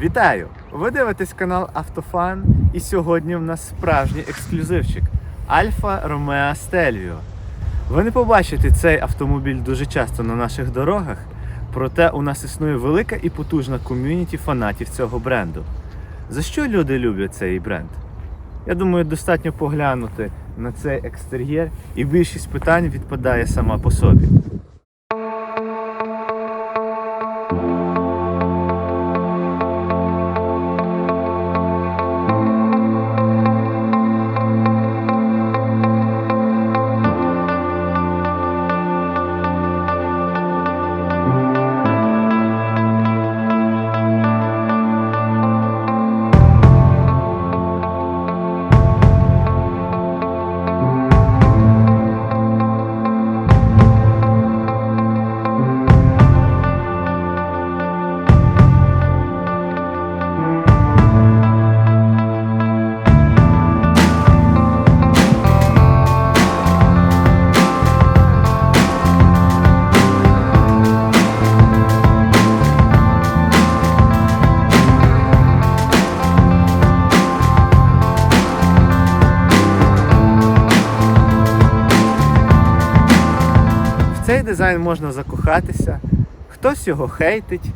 Вітаю! Ви дивитесь канал Автофан, і сьогодні в нас справжній ексклюзивчик Альфа Ромео Стельвіо. Ви не побачите цей автомобіль дуже часто на наших дорогах, проте у нас існує велика і потужна ком'юніті фанатів цього бренду. За що люди люблять цей бренд? Я думаю, достатньо поглянути на цей екстер'єр, і більшість питань відпадає сама по собі. Дизайн можна закохатися, хтось його хейтить,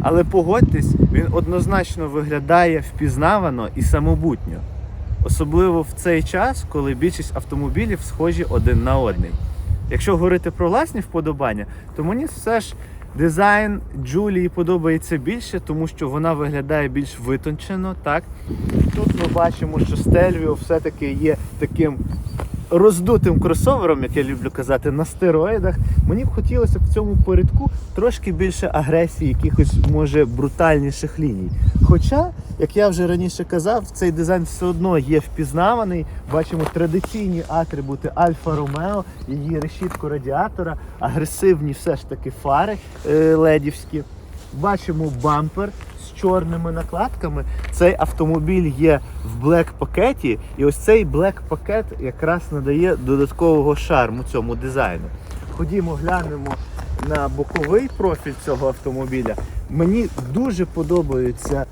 але погодьтесь, він однозначно виглядає впізнавано і самобутньо. Особливо в цей час, коли більшість автомобілів схожі один на одний. Якщо говорити про власні вподобання, то мені все ж дизайн Джулії подобається більше, тому що вона виглядає більш витончено. Так? Тут ми бачимо, що Стельвіо все-таки є таким роздутим кросовером, як я люблю казати, на стероїдах. Мені б хотілося в цьому порядку трошки більше агресії, якихось може брутальніших ліній. Хоча, як я вже раніше казав, цей дизайн все одно є впізнаваний. Бачимо традиційні атрибути Альфа Ромео, її решітку радіатора, агресивні все ж таки фари е, ледівські. Бачимо бампер чорними накладками. Цей автомобіль є в блек пакеті, і ось цей блек пакет якраз надає додаткового шарму цьому дизайну. Ходімо, глянемо на боковий профіль цього автомобіля. Мені дуже подобається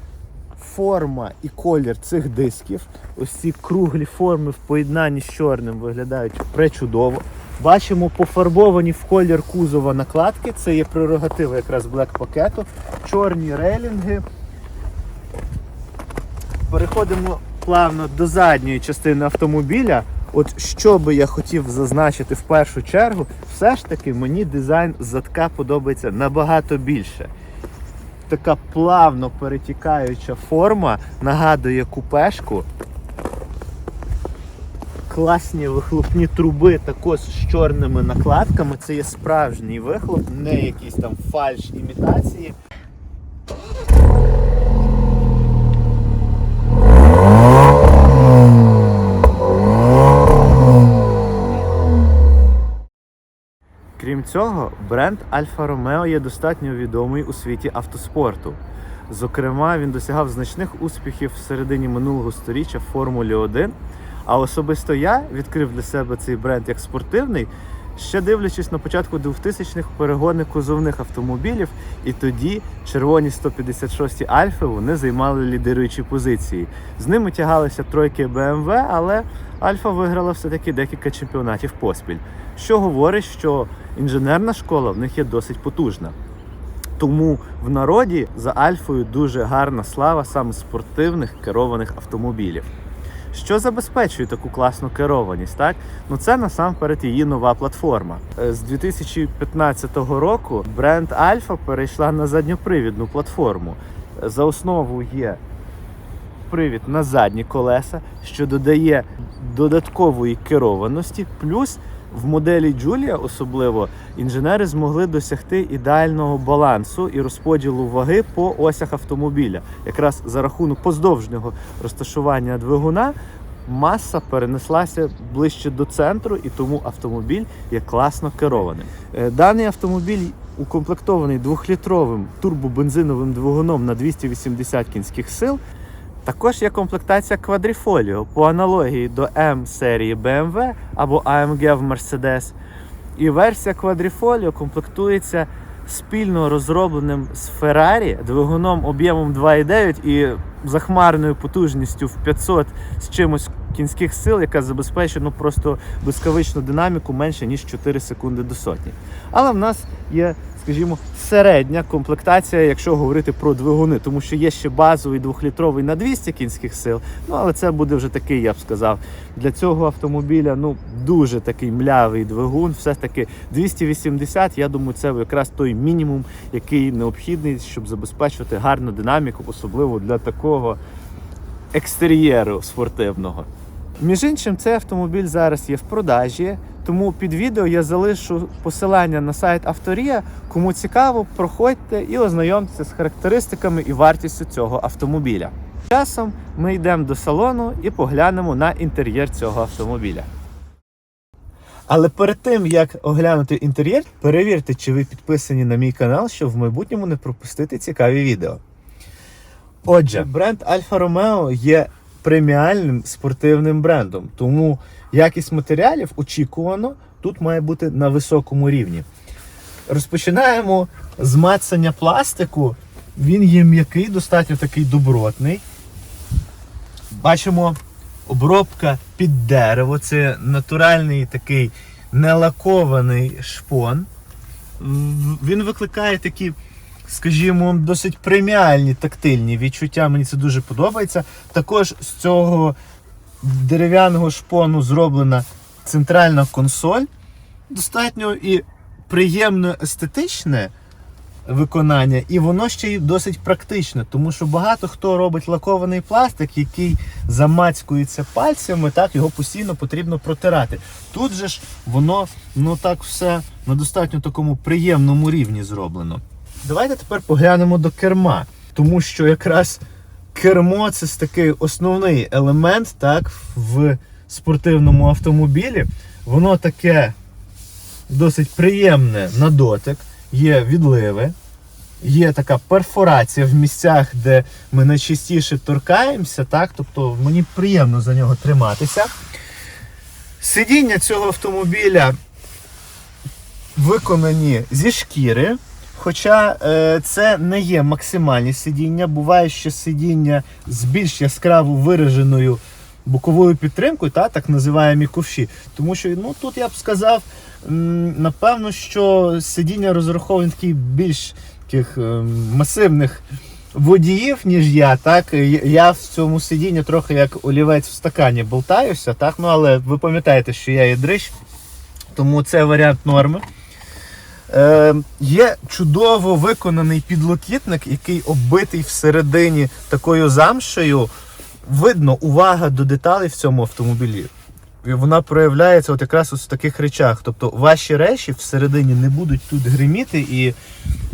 форма і колір цих дисків. Ось ці круглі форми в поєднанні з чорним виглядають пречудово. Бачимо пофарбовані в колір кузова накладки. Це є прерогатива якраз блек пакету. Чорні рейлінги. Переходимо плавно до задньої частини автомобіля. От що би я хотів зазначити в першу чергу, все ж таки мені дизайн задка подобається набагато більше. Така плавно перетікаюча форма нагадує купешку. Класні вихлопні труби також з чорними накладками. Це є справжній вихлоп, не якісь там фальш імітації. Крім цього, бренд Альфа Ромео є достатньо відомий у світі автоспорту. Зокрема, він досягав значних успіхів в середині минулого століття в Формулі 1. А особисто я відкрив для себе цей бренд як спортивний, ще дивлячись на початку 2000-х перегони кузовних автомобілів, і тоді червоні 156 Альфи вони займали лідируючі позиції. З ними тягалися тройки BMW, але Альфа виграла все-таки декілька чемпіонатів поспіль, що говорить, що інженерна школа в них є досить потужна. Тому в народі за Альфою дуже гарна слава саме спортивних керованих автомобілів. Що забезпечує таку класну керованість? Так? Ну це насамперед її нова платформа. Е, З 2015 року бренд Альфа перейшла на задньопривідну платформу. За основу є привід на задні колеса, що додає додаткової керованості. Плюс в моделі Джулія особливо інженери змогли досягти ідеального балансу і розподілу ваги по осях автомобіля. Якраз за рахунок поздовжнього розташування двигуна маса перенеслася ближче до центру, і тому автомобіль є класно керованим. Е, Даний автомобіль укомплектований двохлітровим турбобензиновим двигуном на 280 кінських сил. Також є комплектація квадріфоліо по аналогії до М серії BMW або AMG в Mercedes. І версія квадріфоліо комплектується спільно розробленим з Ferrari двигуном об'ємом 2,9 і захмарною потужністю в 500 з чимось кінських сил, яка забезпечує ну, просто блискавичну динаміку менше ніж 4 секунди до сотні. Але в нас є, скажімо, середня комплектація, якщо говорити про двигуни, тому що є ще базовий двохлітровий на 200 кінських сил. Ну але це буде вже такий, я б сказав, для цього автомобіля ну дуже такий млявий двигун. Все ж таки 280, Я думаю, це якраз той мінімум, який необхідний, щоб забезпечувати гарну динаміку, особливо для такого екстер'єру спортивного. Між іншим, цей автомобіль зараз є в продажі, тому під відео я залишу посилання на сайт Авторія. Кому цікаво, проходьте і ознайомтеся з характеристиками і вартістю цього автомобіля. Часом ми йдемо до салону і поглянемо на інтер'єр цього автомобіля. Але перед тим як оглянути інтер'єр, перевірте, чи ви підписані на мій канал, щоб в майбутньому не пропустити цікаві відео. Отже, бренд Альфа Ромео є преміальним спортивним брендом, тому якість матеріалів очікувано тут має бути на високому рівні. Розпочинаємо з мацання пластику. Він є м'який, достатньо такий добротний. Бачимо обробка під дерево. Це натуральний такий нелакований шпон. Він викликає такі, скажімо, досить преміальні тактильні відчуття. Мені це дуже подобається. Також з цього дерев'яного шпону зроблена центральна консоль. Достатньо і приємно естетичне виконання, і воно ще й досить практичне, тому що багато хто робить лакований пластик, який замацькується пальцями, так його постійно потрібно протирати. Тут же ж воно ну так все на достатньо такому приємному рівні зроблено. Давайте тепер поглянемо до керма, тому що якраз кермо це такий основний елемент так, в спортивному автомобілі. Воно таке досить приємне на дотик, є відливи, є така перфорація в місцях, де ми найчастіше торкаємося, так? тобто мені приємно за нього триматися. Сидіння цього автомобіля виконані зі шкіри. Хоча е, це не є максимальні сидіння, буває ще сидіння з більш яскраво вираженою боковою підтримкою, та, так називаємо ковші. Тому що ну, тут я б сказав, напевно, що сидіння розраховані такі більш таких е, масивних водіїв, ніж я. Так? Я- Я в цьому сидінні трохи як олівець в стакані болтаюся, так? ну, але ви пам'ятаєте, що я є дрищ, тому це варіант норми. Е, є чудово виконаний підлокітник, який оббитий всередині такою замшею. Видно увага до деталей в цьому автомобілі. І Вона проявляється от якраз ось в таких речах. Тобто ваші речі всередині не будуть тут гриміти і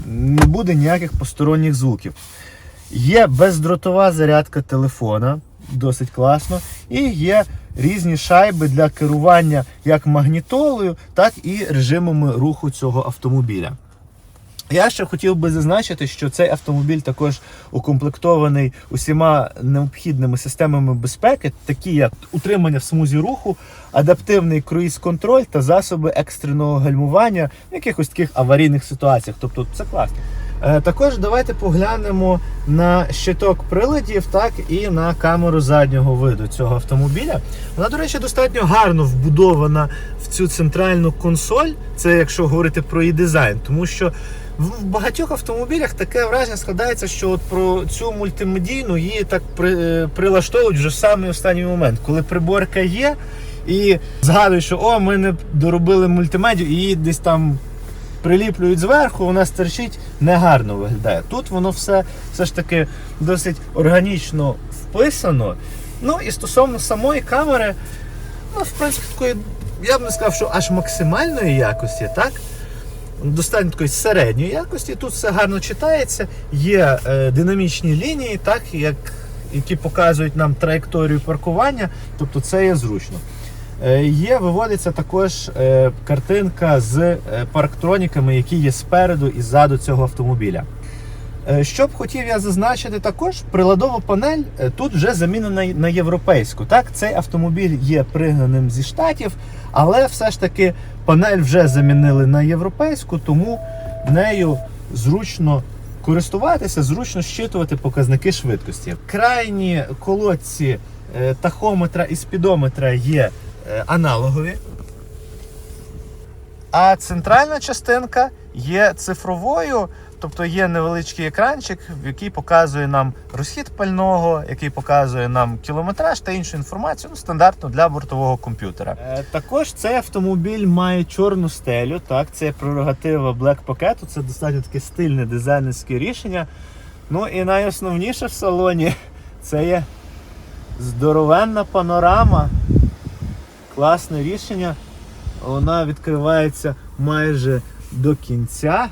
не буде ніяких посторонніх звуків. Є бездротова зарядка телефона, досить класно. І є різні шайби для керування як магнітолою, так і режимами руху цього автомобіля. Я ще хотів би зазначити, що цей автомобіль також укомплектований усіма необхідними системами безпеки, такі як утримання в смузі руху, адаптивний круїз-контроль та засоби екстреного гальмування в якихось таких аварійних ситуаціях. Тобто це класно. Е, Також давайте поглянемо на щиток приладів, так і на камеру заднього виду цього автомобіля. Вона, до речі, достатньо гарно вбудована в цю центральну консоль. Це якщо говорити про її дизайн, тому що в багатьох автомобілях таке враження складається, що от про цю мультимедійну її так при, е, прилаштовують вже в самий останній момент, коли приборка є, і згадують, що о, ми не доробили мультимедію, і її десь там приліплюють зверху, вона стерчить, негарно виглядає. Тут воно все, все ж таки досить органічно вписано. Ну і стосовно самої камери, ну, в принципі, такої, я б не сказав, що аж максимальної якості, так? Достатньо такої середньої якості. Тут все гарно читається, є е, динамічні лінії, так, як, які показують нам траєкторію паркування, тобто це є зручно. Е, Є, виводиться також е, картинка з е, парктроніками, які є спереду і ззаду цього автомобіля. Що б хотів я зазначити також, приладова панель тут вже замінена на європейську. Так, цей автомобіль є пригнаним зі штатів, але все ж таки панель вже замінили на європейську, тому нею зручно користуватися, зручно щитувати показники швидкості. Крайні колодці тахометра і спідометра є аналогові. А центральна частинка є цифровою, тобто є невеличкий екранчик, який показує нам розхід пального, який показує нам кілометраж та іншу інформацію, ну, стандартно для бортового комп'ютера. Е, також цей автомобіль має чорну стелю. Так, це прерогатива Black Pocket, Це достатньо таке стильне дизайнерське рішення. Ну і найосновніше в салоні це є здоровенна панорама. Класне рішення. Вона відкривається майже до кінця.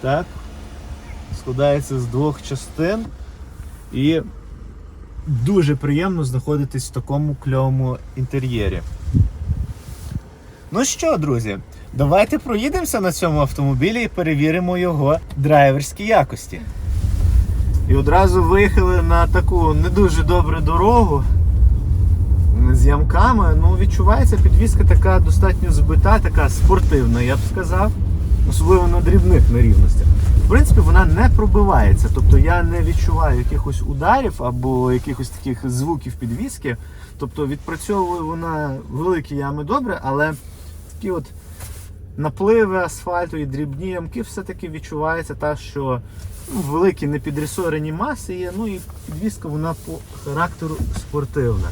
Так. Складається з двох частин. І дуже приємно знаходитись в такому кльовому інтер'єрі. Ну що, друзі, давайте проїдемося на цьому автомобілі і перевіримо його драйверські якості. І одразу виїхали на таку не дуже добру дорогу з ямками. Ну, відчувається підвізка така достатньо збита, така спортивна, я б сказав. Особливо на дрібних нерівностях. В принципі, вона не пробивається. Тобто я не відчуваю якихось ударів або якихось таких звуків підвіски. Тобто відпрацьовує вона великі ями добре, але такі от напливи асфальту і дрібні ямки все-таки відчувається та, що ну, великі непідресорені маси є, ну і підвіска вона по характеру спортивна.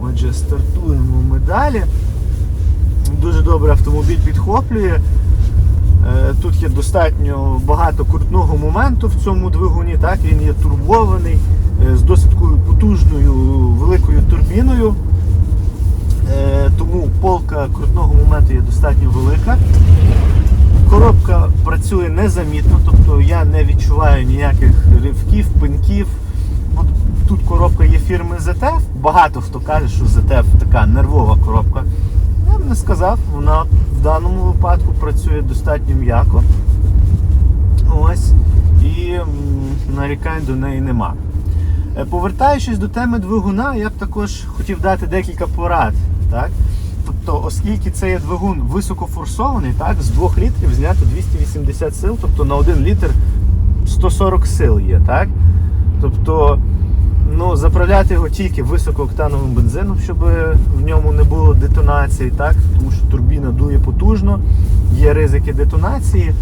Отже, стартуємо ми далі. Дуже добре автомобіль підхоплює. Е, Тут є достатньо багато крутного моменту в цьому двигуні. Так? Він є турбований е, з досить потужною великою турбіною. Е, Тому полка крутного моменту є достатньо велика. Коробка працює незамітно, тобто я не відчуваю ніяких ривків, пеньків. Тут коробка є фірми ZF. Багато хто каже, що ZF така нервова коробка. Я б не сказав, вона в даному випадку працює достатньо м'яко. Ось. І нарікань до неї нема. Е, Повертаючись до теми двигуна, я б також хотів дати декілька порад. Так? Тобто, оскільки це є двигун високофорсований, так, з 2 літрів знято 280 сил, тобто на 1 літр 140 сил є. Так? Тобто, ну, заправляти його тільки високооктановим бензином, щоб в ньому не було детонації, так? тому що турбіна дує потужно, є ризики детонації,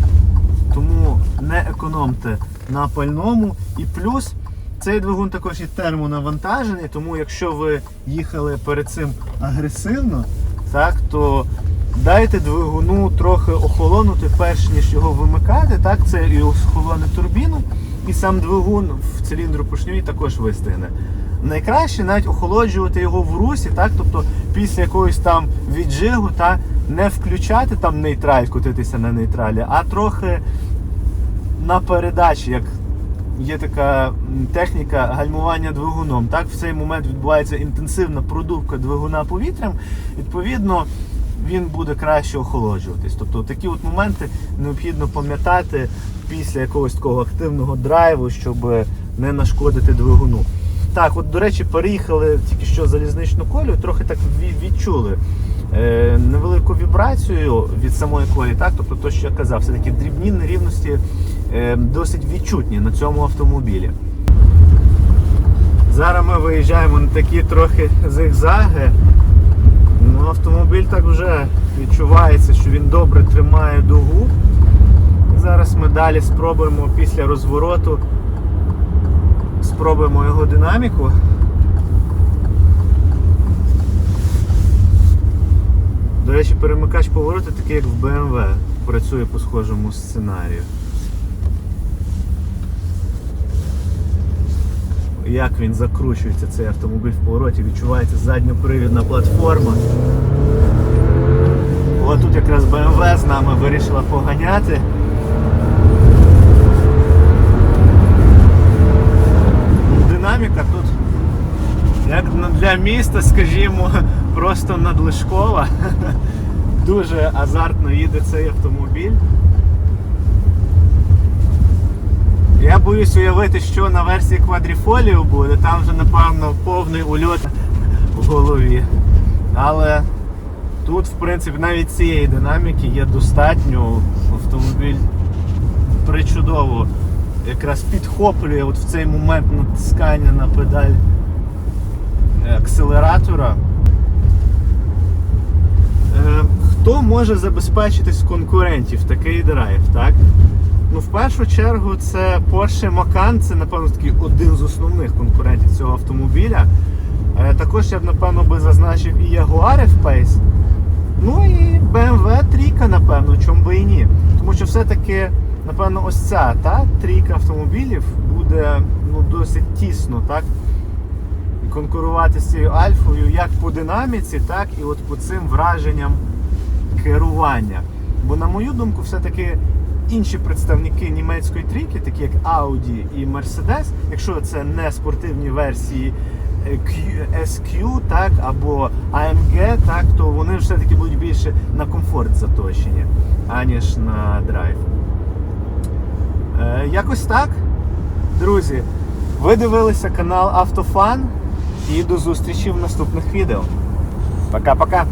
тому не економте на пальному. І плюс цей двигун також є термонавантажений, тому якщо ви їхали перед цим агресивно, так, то дайте двигуну трохи охолонути, перш ніж його вимикати. Так, це і охолоне турбіну, і сам двигун в циліндру поршньовій також вистигне. Найкраще навіть охолоджувати його в русі, так, тобто після якогось там віджигу та не включати там нейтраль, котитися на нейтралі, а трохи на передачі, як є така техніка гальмування двигуном. Так, в цей момент відбувається інтенсивна продувка двигуна повітрям. Відповідно, він буде краще охолоджуватись. Тобто такі от моменти необхідно пам'ятати після якогось такого активного драйву, щоб не нашкодити двигуну. Так, от, до речі, переїхали тільки що залізничну колію, трохи так відчули е, невелику вібрацію від самої колії, так, тобто то, що я казав, все-таки дрібні нерівності е, досить відчутні на цьому автомобілі. Зараз ми виїжджаємо на такі трохи зигзаги. Ну, автомобіль так вже відчувається, що він добре тримає дугу. Зараз ми далі спробуємо після розвороту спробуємо його динаміку. До речі, перемикач повороту такий, як в BMW, працює по схожому сценарію. Як він закручується, цей автомобіль в повороті, відчувається задньопривідна платформа. О, тут якраз BMW з нами вирішила поганяти. Динаміка тут, як для міста, скажімо, просто надлишкова. Дуже азартно їде цей автомобіль. Я боюсь уявити, що на версії квадріфоліо буде, там вже, напевно, повний ульот в голові. Але тут, в принципі, навіть цієї динаміки є достатньо автомобіль причудово якраз підхоплює от в цей момент натискання на педаль е, акселератора. Е, Хто може забезпечити з конкурентів такий драйв, так? Ну, в першу чергу, це Porsche Macan, це, напевно, такий один з основних конкурентів цього автомобіля. Е, Також я б, напевно, би зазначив і Jaguar F-Pace. Ну і BMW трійка, напевно, чому би і ні. Тому що все-таки, напевно, ось ця та, трійка автомобілів буде ну, досить тісно, так? конкурувати з цією альфою як по динаміці, так і от по цим враженням керування. Бо, на мою думку, все-таки інші представники німецької трійки, такі як Audi і Mercedes, якщо це не спортивні версії е, SQ, так, або AMG, так, то вони все-таки будуть більше на комфорт заточені, аніж на драйв. Е, якось так. Друзі, ви дивилися канал Автофан і до зустрічі в наступних відео. Пока-пока!